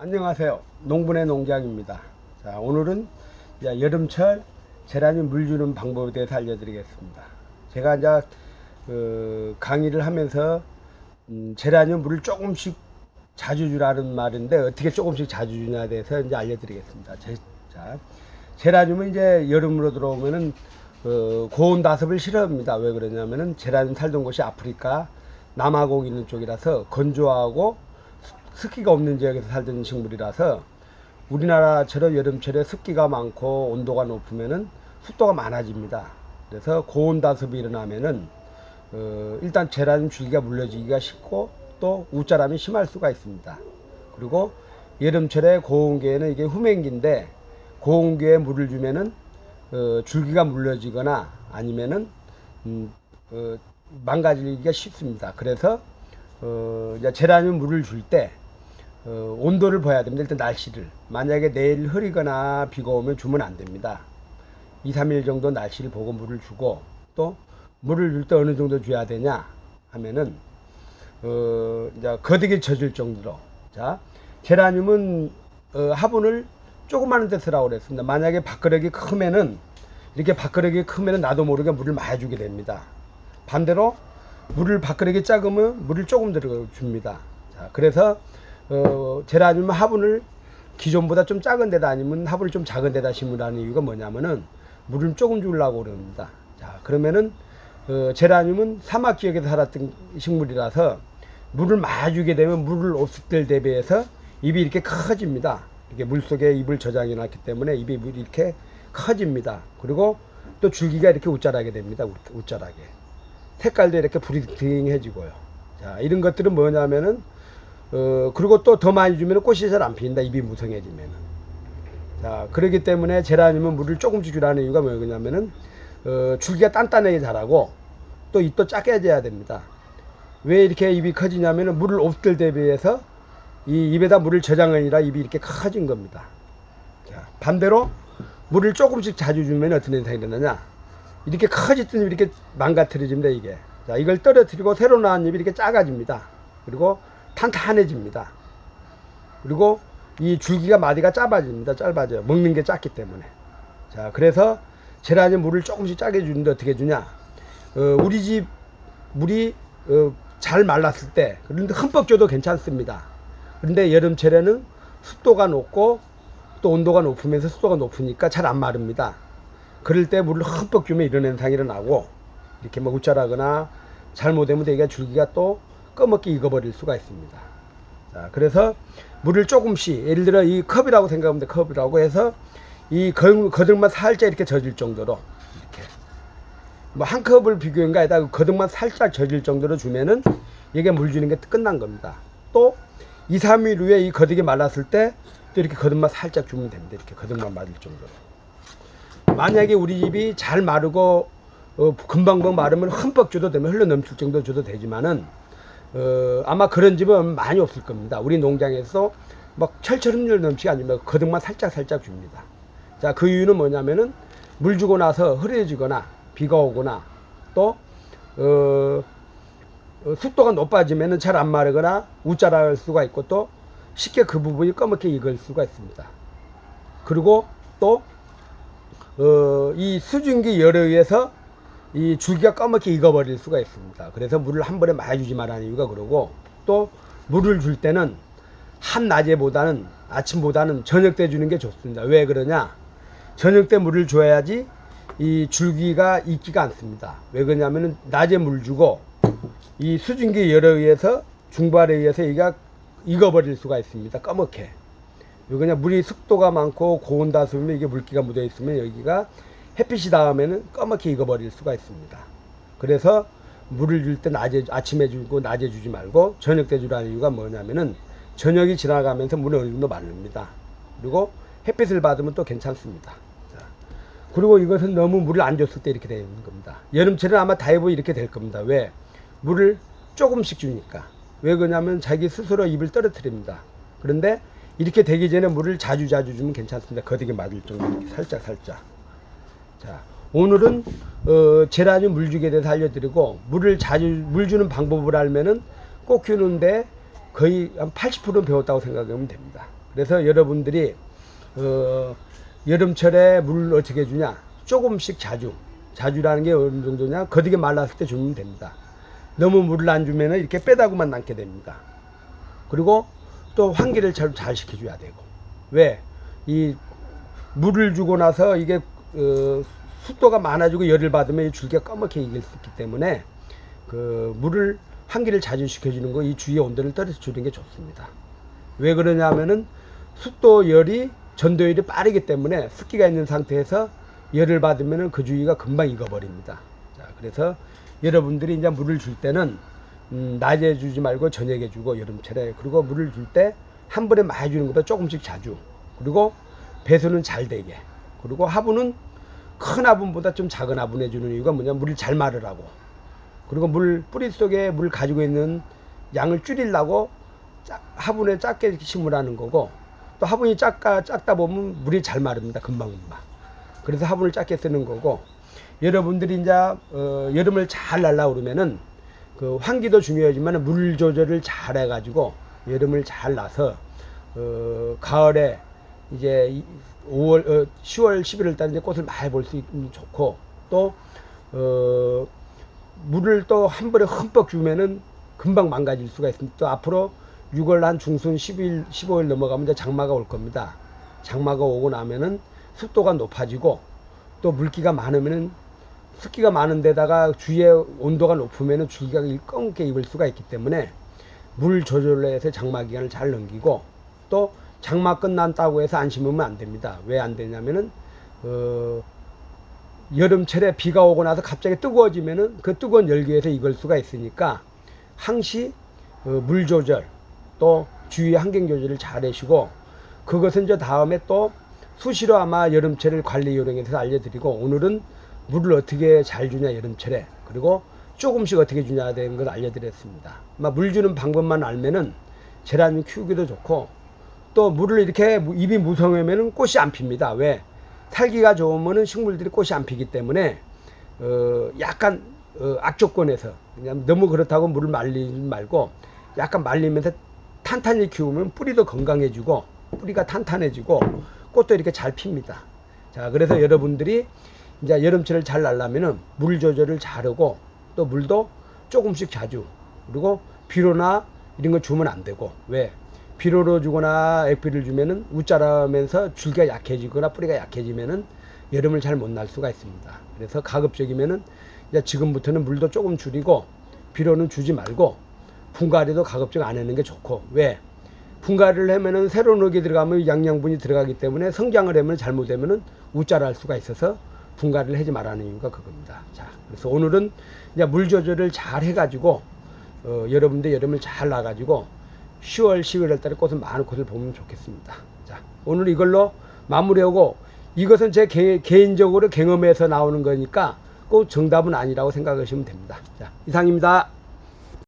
안녕하세요. 농분의 농장입니다. 자, 오늘은 여름철 제라늄 물 주는 방법에 대해서 알려드리겠습니다. 제가 이제 그 강의를 하면서 음, 제라늄 물을 조금씩 자주 주라는 말인데 어떻게 조금씩 자주 주냐에 대해서 이제 알려드리겠습니다. 제, 자, 제라늄은 이제 여름으로 들어오면은 어, 고온 다습을 싫어합니다. 왜 그러냐면은 제라늄 살던 곳이 아프리카 남아공 있는 쪽이라서 건조하고 습기가 없는 지역에서 살던 식물이라서 우리나라처럼 여름철에 습기가 많고 온도가 높으면은 습도가 많아집니다. 그래서 고온 다습이 일어나면은 어, 일단 제라늄 줄기가 물려지기가 쉽고 또 우짜람이 심할 수가 있습니다. 그리고 여름철에 고온기에는 이게 후맹기인데 고온기에 물을 주면은 어, 줄기가 물려지거나 아니면은 음, 어, 망가지기가 쉽습니다. 그래서 어, 제라늄 물을 줄 때 어, 온도를 봐야 됩니다. 일단 날씨를. 만약에 내일 흐리거나 비가 오면 주면 안 됩니다. 2, 3일 정도 날씨를 보고 물을 주고 또 물을 줄 때 어느 정도 줘야 되냐 하면은 어, 이제 거득이 젖을 정도로. 자, 제라늄은 어, 화분을 조그마한 데 쓰라고 그랬습니다. 만약에 밥그릇이 크면은 이렇게 밥그릇이 크면은 나도 모르게 물을 많이 주게 됩니다. 반대로 물을 밥그릇이 작으면 물을 조금 들어 줍니다. 자, 그래서 어, 제라늄 화분을 기존보다 좀 작은 데다 아니면 화분을 좀 작은 데다 심으라는 이유가 뭐냐면은 물을 조금 주려고 그럽니다. 자, 그러면은 어, 제라늄은 사막 지역에서 살았던 식물이라서 물을 많이 주게 되면 물을 없을 때 대비해서 입이 이렇게 커집니다. 이렇게 물 속에 입을 저장해 놨기 때문에 물이 이렇게 커집니다. 그리고 또 줄기가 이렇게 웃자라게 됩니다. 웃- 웃자라게. 색깔도 이렇게 브리딩해지고요. 자, 이런 것들은 뭐냐면은 어, 그리고 또 더 많이 주면 꽃이 잘안 피는다. 입이 무성해지면은. 자, 그렇기 때문에 제라늄은 물을 조금씩 주라는 이유가 뭐냐면은 어, 줄기가 단단하게 자라고 또 잎도 작게 져야 됩니다. 왜 이렇게 입이 커지냐면은 물을 없을 대비해서 이 입에다 물을 저장하니라 입이 이렇게 커진 겁니다. 자, 반대로 물을 조금씩 자주 주면 어떤 현상이 일어나냐? 이렇게 커졌던 잎이 이렇게 망가뜨려집니다, 이게. 자, 이걸 떨어뜨리고 새로 나온 잎이 이렇게 작아집니다. 그리고 탄탄해집니다. 그리고 이 줄기가 마디가 짧아집니다. 짧아져요. 먹는 게 작기 때문에. 자, 그래서 제라늄 물을 조금씩 짜게 주는데 어떻게 주냐? 어, 우리 집 물이 어, 잘 말랐을 때, 그런데 흠뻑 줘도 괜찮습니다. 그런데 여름철에는 습도가 높고 또 온도가 높으면서 습도가 높으니까 잘 안 마릅니다. 그럴 때 물을 흠뻑 주면 이런 현상이 일어나고 이렇게 뭐 웃자라거나 잘못되면 되게 줄기가 또 꺼먹게 익어버릴 수가 있습니다. 자, 그래서 물을 조금씩 예를 들어 이 컵이라고 생각하면 돼 컵이라고 해서 이 거- 거듭만 살짝 이렇게 젖을 정도로 이렇게 뭐 한 컵을 비교한 거 아니다 그 거듭만 살짝 젖을 정도로 주면은 이게 물 주는 게 끝난 겁니다. 또 2, 3일 후에 이 거듭이 말랐을 때 또 이렇게 거듭만 살짝 주면 됩니다. 이렇게 거듭만 맞을 정도로. 만약에 우리 집이 잘 마르고 어, 금방금방 마르면 흠뻑 줘도 되면 흘러 넘칠 정도 줘도 되지만은 어, 아마 그런 집은 많이 없을 겁니다. 우리 농장에서 막 철철 흘러 넘치가 아니면 거듭만 살짝 살짝 줍니다. 자, 그 이유는 뭐냐면은 물 주고 나서 흐려지거나 비가 오거나 또 어, 어, 습도가 높아지면은 잘 안 마르거나 우짜랄 수가 있고 또 쉽게 그 부분이 검게 익을 수가 있습니다. 그리고 또 어, 이 수증기 열에 의해서 이 줄기가 까맣게 익어버릴 수가 있습니다. 그래서 물을 한 번에 많이 주지 말라는 이유가 그러고 또 물을 줄 때는 한낮에보다는 아침보다는 저녁 때 주는 게 좋습니다. 왜 그러냐? 저녁 때 물을 줘야지 이 줄기가 익지가 않습니다. 왜 그러냐면은 낮에 물 주고 이 수증기 열에 의해서 중발에 의해서 얘가 익어버릴 수가 있습니다. 까맣게. 왜 그냐 물이 습도가 많고 고온 다수면 이게 물기가 묻어 있으면 여기가 햇빛이 닿으면은 까맣게 익어버릴 수가 있습니다. 그래서 물을 줄 때 낮에 아침에 주고 낮에 주지 말고 저녁 때 주라는 이유가 뭐냐면은 저녁이 지나가면서 물이 어느 정도 마릅니다. 그리고 햇빛을 받으면 또 괜찮습니다. 자, 그리고 이것은 너무 물을 안 줬을 때 이렇게 되는 겁니다. 여름철에 아마 다이브 이렇게 될 겁니다. 왜? 물을 조금씩 주니까. 왜 그러냐면 자기 스스로 입을 떨어뜨립니다. 그런데 이렇게 되기 전에 물을 자주 자주 주면 괜찮습니다. 거득이 맞을 정도로 살짝 살짝. 자, 오늘은 어, 제라늄 물주기에 대해서 알려드리고 물을 자주 물 주는 방법을 알면은 꼭 키우는데 거의 한 80%는 배웠다고 생각하면 됩니다. 그래서 여러분들이 어, 여름철에 물 어떻게 주냐? 조금씩 자주. 자주라는 게 어느 정도냐? 거되게 말랐을 때 주면 됩니다. 너무 물을 안 주면 이렇게 빼다구만 남게 됩니다. 그리고 또 환기를 잘, 잘 시켜줘야 되고. 왜? 이 물을 주고 나서 이게 어, 습도가 많아지고 열을 받으면 이 줄기가 까맣게 익을 수 있기 때문에 그 물을 환기를 자주 시켜주는 거 이 주위의 온도를 떨어뜨리는 게 좋습니다. 왜 그러냐면은 습도 열이 전도율이 빠르기 때문에 습기가 있는 상태에서 열을 받으면은 그 주위가 금방 익어버립니다. 자, 그래서 여러분들이 이제 물을 줄 때는 음, 낮에 주지 말고 저녁에 주고 여름철에 그리고 물을 줄 때 한 번에 많이 주는 것보다 조금씩 자주 그리고 배수는 잘 되게 그리고 화분은 큰 화분보다 좀 작은 화분에 주는 이유가 뭐냐? 물을 잘 마르라고. 그리고 물 뿌리 속에 물 가지고 있는 양을 줄이려고 짜- 화분에 작게 심으라는 거고 또 화분이 작가 작다 보면 물이 잘 마릅니다. 금방 금방. 그래서 화분을 작게 쓰는 거고 여러분들이 이제 어, 여름을 잘 날라 그러면은 그 환기도 중요하지만 물 조절을 잘 해가지고 여름을 잘 나서 어, 가을에 이제 이- 5월, 어, 10월, 11월 달에 이제 꽃을 많이 볼 수 있으면 좋고 또 어, 물을 또 한 번에 흠뻑 주면은 금방 망가질 수가 있습니다. 또 앞으로 6월 한 중순 10일, 15일 넘어가면 이제 장마가 올 겁니다. 장마가 오고 나면은 습도가 높아지고 또 물기가 많으면은 습기가 많은 데다가 주위에 온도가 높으면은 줄기가 검게 익을 수가 있기 때문에 물 조절로 해서 장마 기간을 잘 넘기고 또 장마 끝난다고 해서 안 심으면 안 됩니다. 왜 안 되냐면은 어, 여름철에 비가 오고 나서 갑자기 뜨거워지면은 그 뜨거운 열기에서 익을 수가 있으니까 항시 어, 물 조절 또 주위 환경 조절을 잘 해시고 그것은 저 다음에 또 수시로 아마 여름철을 관리 요령에 대해서 알려드리고 오늘은 물을 어떻게 잘 주냐 여름철에 그리고 조금씩 어떻게 주냐 되는 걸 알려드렸습니다. 물 주는 방법만 알면은 제라늄 키우기도 좋고 또 물을 이렇게 무- 입이 무성하면은 꽃이 안 핍니다. 왜? 살기가 좋으면은 식물들이 꽃이 안 피기 때문에 어 약간 어 악조건에서 그냥 너무 그렇다고 물을 말리지 말고 약간 말리면서 탄탄히 키우면 뿌리도 건강해지고 뿌리가 탄탄해지고 꽃도 이렇게 잘 핍니다. 자, 그래서 여러분들이 이제 여름철을 잘 날려면은 물 조절을 잘하고 또 물도 조금씩 자주 그리고 비료나 이런 거 주면 안 되고 왜 비료로 주거나 액비를 주면은 웃자라면서 줄기가 약해지거나 뿌리가 약해지면은 여름을 잘 못 날 수가 있습니다. 그래서 가급적이면은 이제 지금부터는 물도 조금 줄이고 비료는 주지 말고 분갈이도 가급적 안 하는 게 좋고 왜 분갈이를 하면은 새로운 흙이 들어가면 양양분이 들어가기 때문에 성장을 하면 잘못되면은 우짜할 수가 있어서 분갈이를 하지 말라는 이유가 그겁니다. 자, 그래서 오늘은 이제 물 조절을 잘 해가지고 어, 여러분들 여름을 잘 나가지고 10월, 11월 달에 꽃을 많은 꽃을 보면 좋겠습니다. 자, 오늘 이걸로 마무리하고 이것은 제 개, 개인적으로 경험에서 나오는 거니까 꼭 정답은 아니라고 생각하시면 됩니다. 자, 이상입니다.